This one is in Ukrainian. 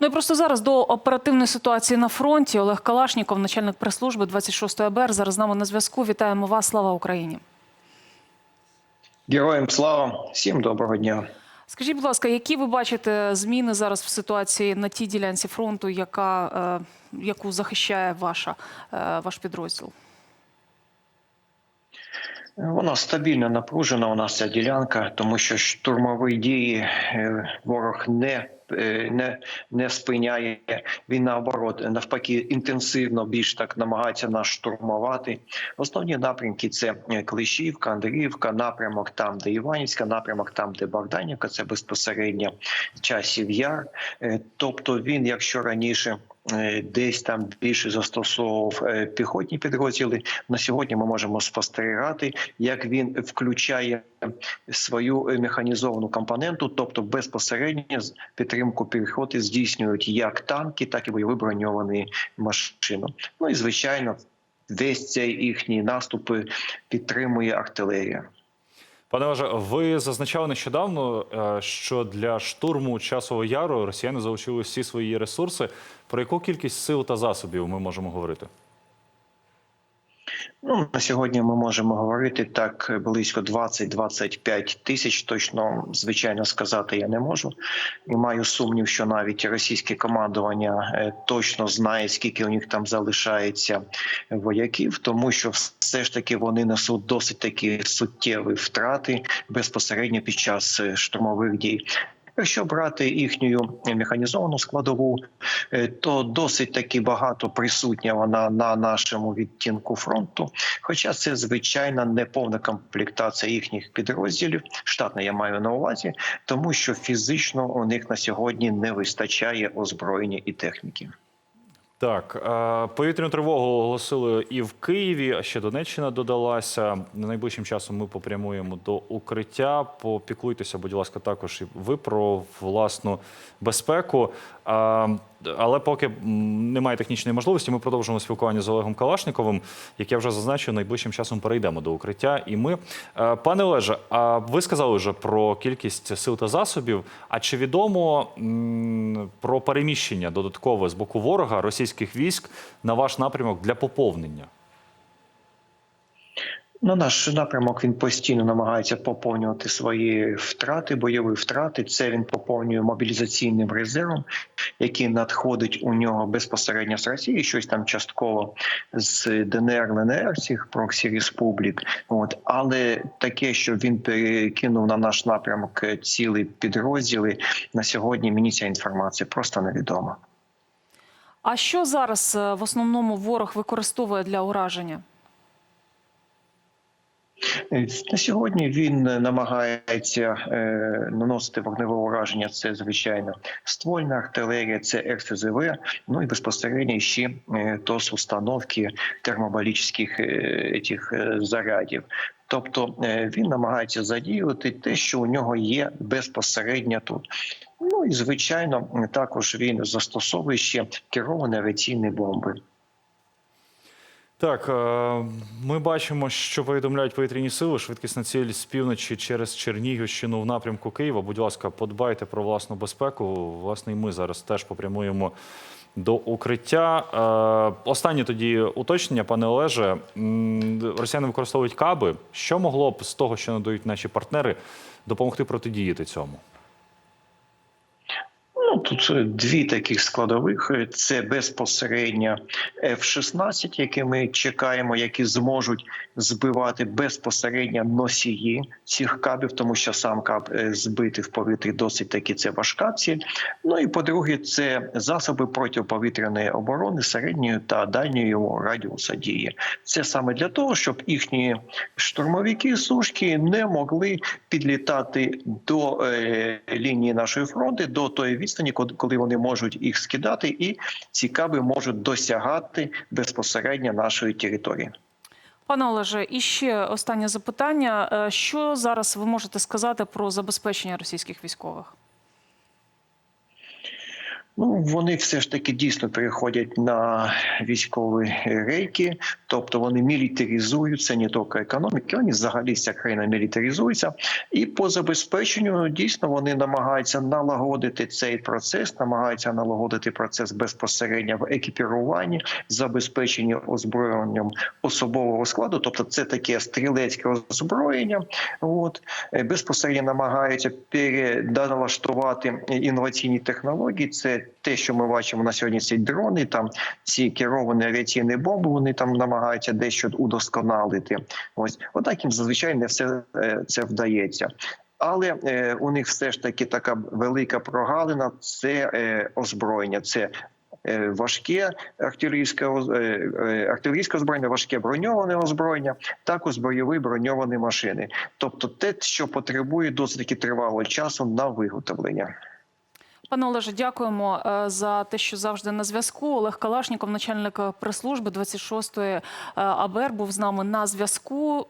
Ну і просто зараз до оперативної ситуації на фронті Олег Калашніков, начальник прес-служби 26 АБР, зараз з нами на зв'язку. Вітаємо вас. Слава Україні. Героям слава, всім доброго дня. Скажіть, будь ласка, які ви бачите зміни зараз в ситуації на тій ділянці фронту, яка, е, яку захищає ваша, е, ваш підрозділ? Вона стабільно напружена. У нас ця ділянка, тому що штурмові дії е, ворог не. Е, Не не спиняє він наоборот, навпаки, інтенсивно більш так намагається нас штурмувати. Основні напрямки це е, Клещівка, Андріївка, напрямок там, де Іванівська, напрямок там, де Богданівка. Це безпосередньо часів яр. Е, Тобто, він, якщо раніше десь там більше застосовував піхотні підрозділи, на сьогодні ми можемо спостерігати, як він включає свою е, механізовану компоненту, тобто безпосередньо підтримку піхоти здійснюють як танки, так і бойові броньовані машини. Ну і звичайно, весь цей їхній наступ підтримує артилерія. Пане Олеже, ви зазначали нещодавно, е, що для штурму часового яру росіяни залучили всі свої ресурси. Про яку кількість сил та засобів ми можемо говорити? Ну на сьогодні ми можемо говорити так близько 20-25 тисяч. Точно звичайно сказати я не можу. І маю сумнів, що навіть російське командування е, точно знає, скільки у них там залишається вояків, тому що все ж таки вони несуть досить такі суттєві втрати безпосередньо під час е, штурмових дій. Якщо брати їхню механізовану складову, е, то досить таки багато присутня вона на нашому відтінку фронту. Хоча це звичайна неповна комплектація їхніх підрозділів, штатна я маю на увазі, тому що фізично у них на сьогодні не вистачає озброєння і техніки. Так, е, повітряну тривогу оголосили і в Києві, а ще Донеччина додалася. Найближчим часом ми попрямуємо до укриття. Попіклуйтеся, будь ласка, також і ви про власну безпеку. Але поки немає технічної можливості, ми продовжуємо спілкування з Олегом Калашниковим. Як я вже зазначив, найближчим часом перейдемо до укриття. І ми, Е, пане Олеже, а ви сказали вже про кількість сил та засобів. А чи відомо про переміщення додаткове з боку ворога російських військ на ваш напрямок для поповнення? Ну, наш напрямок він постійно намагається поповнювати свої втрати, бойові втрати. Це він поповнює мобілізаційним резервом, який надходить у нього безпосередньо з Росії, щось там частково з ДНР, ЛНР, цих проксі республік. От але таке, що він перекинув на наш напрямок цілі підрозділи на сьогодні. Мені ця інформація просто невідома. А що зараз е, в основному ворог використовує для ураження? Е, На сьогодні він намагається е, наносити вогневе ураження. Це звичайно ствольна артилерія, це РСЗВ, ну і безпосередньо ще е, ТОС установки термобалічних е, цих, е, зарядів. Тобто е, він намагається задіювати те, що у нього є безпосередньо тут. Ну і звичайно, також він застосовує ще керовані авіаційні бомби. Так, е, ми бачимо, що повідомляють повітряні сили. Швидкісна ціль з півночі через Чернігівщину в напрямку Києва. Будь ласка, подбайте про власну безпеку. Власне, і ми зараз теж попрямуємо до укриття. Е, Останнє тоді уточнення, пане Олеже. Росіяни використовують каби. Що могло б з того, що надають наші партнери, допомогти протидіяти цьому? Тут е, дві таких складових: це безпосередньо F-16, які ми чекаємо, які зможуть збивати безпосередньо носії цих кабів, тому що сам каб е, збити в повітрі досить таки це важка ціль. Ну і по-друге, це засоби протиповітряної оборони середньої та дальньої радіуса дії. Це саме для того, щоб їхні штурмовики сушки не могли підлітати до е, лінії нашої фронти, до тої відстані, код- коли вони можуть їх скидати, і ці каби можуть досягати безпосередньо нашої території. Пане Олеже, і ще останнє запитання: Е, що зараз ви можете сказати про забезпечення російських військових? Ну, вони все ж таки дійсно переходять на військові рейки, тобто вони мілітаризуються не тільки економіки, вони взагалі вся країна мілітаризується. І по забезпеченню дійсно вони намагаються налагодити цей процес, намагаються налагодити процес безпосередньо в екіпіруванні, забезпеченні озброєнням особового складу, тобто це таке стрілецьке озброєння. От Е, безпосередньо намагаються переналаштувати інноваційні технології. Це те, що ми бачимо на сьогодні. Ці дрони, там ці керовані авіаційні бомби. Вони там намагаються дещо удосконалити. Ось отак їм зазвичай не все е, це вдається. Але е, у них все ж таки така велика прогалина це е, озброєння. Це е, важке артилерійське е, артилерійське озброєння, важке броньоване озброєння, також бойові броньовані машини. Тобто те, що потребує досить тривалого часу на виготовлення. Пане Олеже, дякуємо е, за те, що завжди на зв'язку. Олег Калашніков, начальник прес-служби 26-ї е, АБР, був з нами на зв'язку.